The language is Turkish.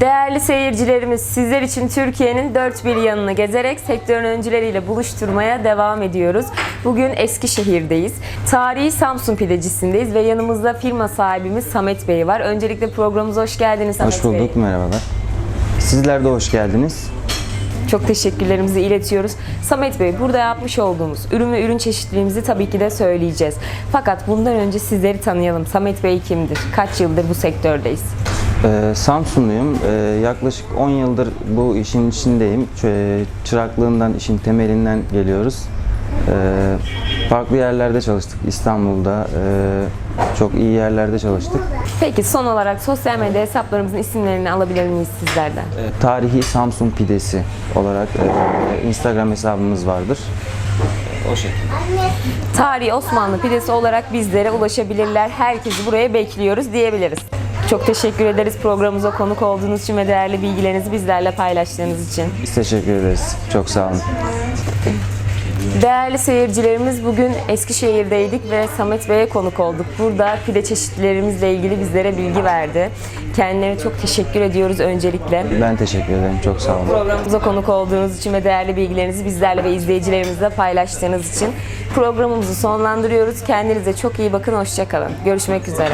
Değerli seyircilerimiz, sizler için Türkiye'nin dört bir yanını gezerek sektörün öncüleriyle buluşturmaya devam ediyoruz. Bugün Eskişehir'deyiz. Tarihi Samsun Pidecisi'ndeyiz ve yanımızda firma sahibimiz Samet Bey var. Öncelikle programımıza hoş geldiniz Samet Hoş bulduk, Bey. merhabalar. Sizler de hoş geldiniz. Çok teşekkürlerimizi iletiyoruz. Samet Bey, burada yapmış olduğumuz ürün ve ürün çeşitliliğimizi tabii ki de söyleyeceğiz. Fakat bundan önce sizleri tanıyalım. Samet Bey kimdir? Kaç yıldır bu sektördeyiz? Ee, Samsunluyum. Ee, yaklaşık 10 yıldır bu işin içindeyim. Çıraklığından, işin temelinden geliyoruz. Ee, farklı yerlerde çalıştık. İstanbul'da e, çok iyi yerlerde çalıştık. Peki son olarak sosyal medya hesaplarımızın isimlerini alabilir miyiz sizlerden? Tarihi Samsun Pidesi olarak e, Instagram hesabımız vardır. O şekilde. Tarihi Osmanlı pidesi olarak bizlere ulaşabilirler. Herkesi buraya bekliyoruz diyebiliriz. Çok teşekkür ederiz programımıza konuk olduğunuz için ve değerli bilgilerinizi bizlerle paylaştığınız için. Biz teşekkür ederiz. Çok sağ olun. Değerli seyircilerimiz bugün Eskişehir'deydik ve Samet Bey'e konuk olduk. Burada pide çeşitlerimizle ilgili bizlere bilgi verdi. Kendilerine çok teşekkür ediyoruz öncelikle. Ben teşekkür ederim. Çok sağ olun. Programımıza konuk olduğunuz için ve değerli bilgilerinizi bizlerle ve izleyicilerimizle paylaştığınız için programımızı sonlandırıyoruz. Kendinize çok iyi bakın, hoşçakalın. Görüşmek üzere.